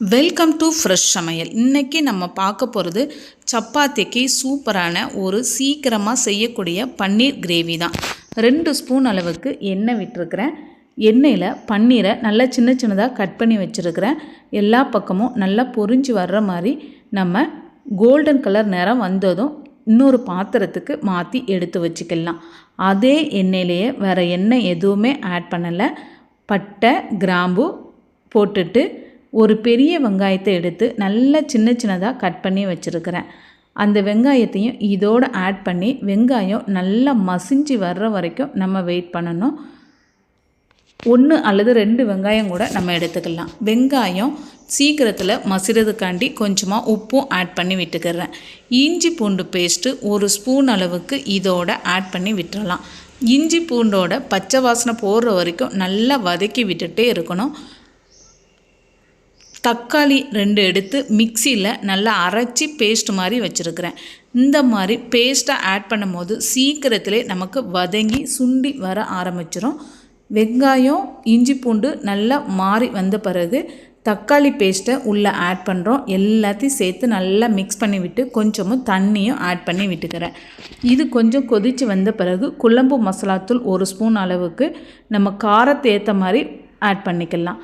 Welcome to fresh சமையல். இன்றைக்கி நம்ம பார்க்க போகிறது சப்பாத்திக்கு சூப்பரான ஒரு சீக்கிரமாக செய்யக்கூடிய பன்னீர் கிரேவி தான். ரெண்டு ஸ்பூன் அளவுக்கு எண்ணெய் விட்டுருக்கிறேன். எண்ணெயில் பன்னீரை நல்லா சின்ன சின்னதாக கட் பண்ணி வச்சுருக்கிறேன். எல்லா பக்கமும் நல்லா பொரிஞ்சு வர்ற மாதிரி நம்ம கோல்டன் கலர் நிறம் வந்ததும் இன்னொரு பாத்திரத்துக்கு மாற்றி எடுத்து வச்சுக்கலாம். அதே எண்ணெயிலேயே வேறு எண்ணெய் எதுவுமே ஆட் பண்ணலை. பட்டை கிராம்பு போட்டுட்டு ஒரு பெரிய வெங்காயத்தை எடுத்து நல்லா சின்ன சின்னதாக கட் பண்ணி வச்சுருக்கிறேன். அந்த வெங்காயத்தையும் இதோடு ஆட் பண்ணி வெங்காயம் நல்லா மசிஞ்சு வர்ற வரைக்கும் நம்ம வெயிட் பண்ணணும். ஒன்று அல்லது ரெண்டு வெங்காயம் கூட நம்ம எடுத்துக்கலாம். வெங்காயம் சீக்கிரத்தில் மசிறதுக்காண்டி கொஞ்சமாக உப்பும் ஆட் பண்ணி விட்டுக்கிறேன். இஞ்சி பூண்டு பேஸ்ட்டு ஒரு ஸ்பூன் அளவுக்கு இதோட ஆட் பண்ணி விட்டுறலாம். இஞ்சி பூண்டோட பச்சை வாசனை போடுற வரைக்கும் நல்லா வதக்கி விட்டுட்டே இருக்கணும். தக்காளி ரெண்டு எடுத்து மிக்சியில் நல்லா அரைச்சி பேஸ்ட் மாதிரி வச்சுருக்கிறேன். இந்த மாதிரி பேஸ்ட்டை ஆட் பண்ணும்போது சீக்கிரத்திலே நமக்கு வதங்கி சுண்டி வர ஆரம்பிச்சிடும் வெங்காயம் இஞ்சி பூண்டு நல்லா மாறி வந்த பிறகு தக்காளி பேஸ்ட்டை உள்ளே ஆட் பண்ணுறோம் எல்லாத்தையும் சேர்த்து நல்லா மிக்ஸ் பண்ணி விட்டு கொஞ்சமும் தண்ணியும் ஆட் பண்ணி விட்டுக்கிறேன். இது கொஞ்சம் கொதித்து வந்த பிறகு குழம்பு மசாலாத்தூள் ஒரு ஸ்பூன் அளவுக்கு நம்ம காரத்தை ஏற்ற மாதிரி ஆட் பண்ணிக்கலாம்.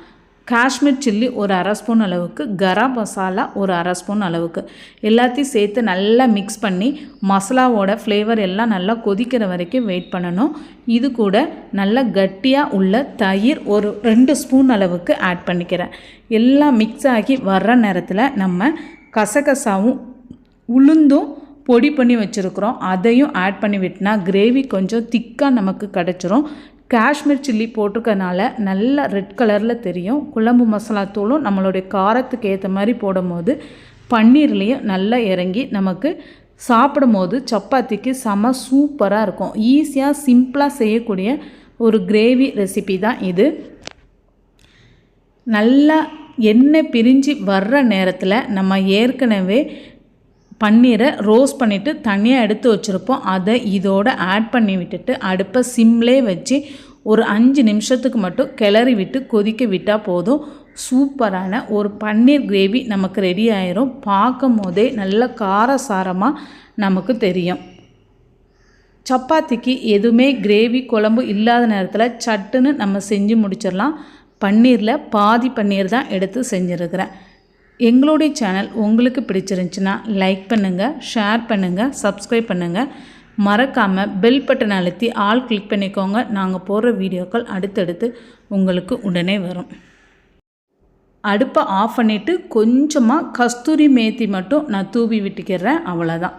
காஷ்மீர் சில்லி ஒரு அரை ஸ்பூன் அளவுக்கு கரம் மசாலா ஒரு அரை ஸ்பூன் அளவுக்கு. எல்லாத்தையும் சேர்த்து நல்லா மிக்ஸ் பண்ணி மசாலாவோட ஃப்ளேவர் எல்லாம் நல்லா கொதிக்கிற வரைக்கும் வெயிட் பண்ணணும். இது கூட நல்லா கட்டியாக உள்ள தயிர் ஒரு ரெண்டு ஸ்பூன் அளவுக்கு ஆட் பண்ணிக்கிறேன். எல்லாம் மிக்ஸ் ஆகி வர்ற நேரத்தில் நம்ம கசகசாவும் உளுந்தும் பொடி பண்ணி வச்சுருக்குறோம். அதையும் ஆட் பண்ணி விட்டினா கிரேவி கொஞ்சம் திக்காக நமக்கு கிடச்சிரும். காஷ்மீர் சில்லி போட்டிருக்கனால நல்லா ரெட் கலரில் தெரியும். குழம்பு மசாலா தூளும் நம்மளுடைய காரத்துக்கு ஏற்ற மாதிரி போடும்போது பன்னீர்லேயும் நல்லா இறங்கி நமக்கு சாப்பிடும் போது சப்பாத்திக்கு செம சூப்பராக இருக்கும். ஈஸியாக சிம்பிளாக செய்யக்கூடிய ஒரு கிரேவி ரெசிபி தான் இது. நல்லா எண்ணெய் பிரிஞ்சு வர்ற நேரத்தில் நம்ம ஏற்கனவே பன்னீரை ரோஸ்ட் பண்ணிவிட்டு தனியாக எடுத்து வச்சுருப்போம். அதை இதோடு ஆட் பண்ணி விட்டுட்டு அடுப்பை சிம்லே வச்சு ஒரு அஞ்சு நிமிஷத்துக்கு மட்டும் கிளறி விட்டு கொதிக்க விட்டால் போதும். சூப்பரான ஒரு பன்னீர் கிரேவி நமக்கு ரெடி ஆயிரும். பார்க்கும் போதே நல்ல காரசாரமாக நமக்கு தெரியும். சப்பாத்திக்கு எதுவுமே கிரேவி குழம்பு இல்லாத நேரத்தில் சட்டுன்னு நம்ம செஞ்சு முடிச்சிடலாம். பன்னீரில் பாதி பன்னீர் தான் எடுத்து செஞ்சுருக்கிறேன். எங்களுடைய சேனல் உங்களுக்கு பிடிச்சிருந்துச்சுன்னா லைக் பண்ணுங்கள் ஷேர் பண்ணுங்கள் சப்ஸ்கிரைப் பண்ணுங்கள் மறக்காமல் பெல் பட்டன் அழுத்தி ஆல் கிளிக் பண்ணிக்கோங்க. நாங்கள் போடுற வீடியோக்கள் அடுத்தடுத்து உங்களுக்கு உடனே வரும். அடுப்பை ஆஃப் பண்ணிவிட்டு கொஞ்சமாக கஸ்தூரி மேத்தி மட்டும் நான் தூவி விட்டுக்கிறேன். அவ்வளோதான்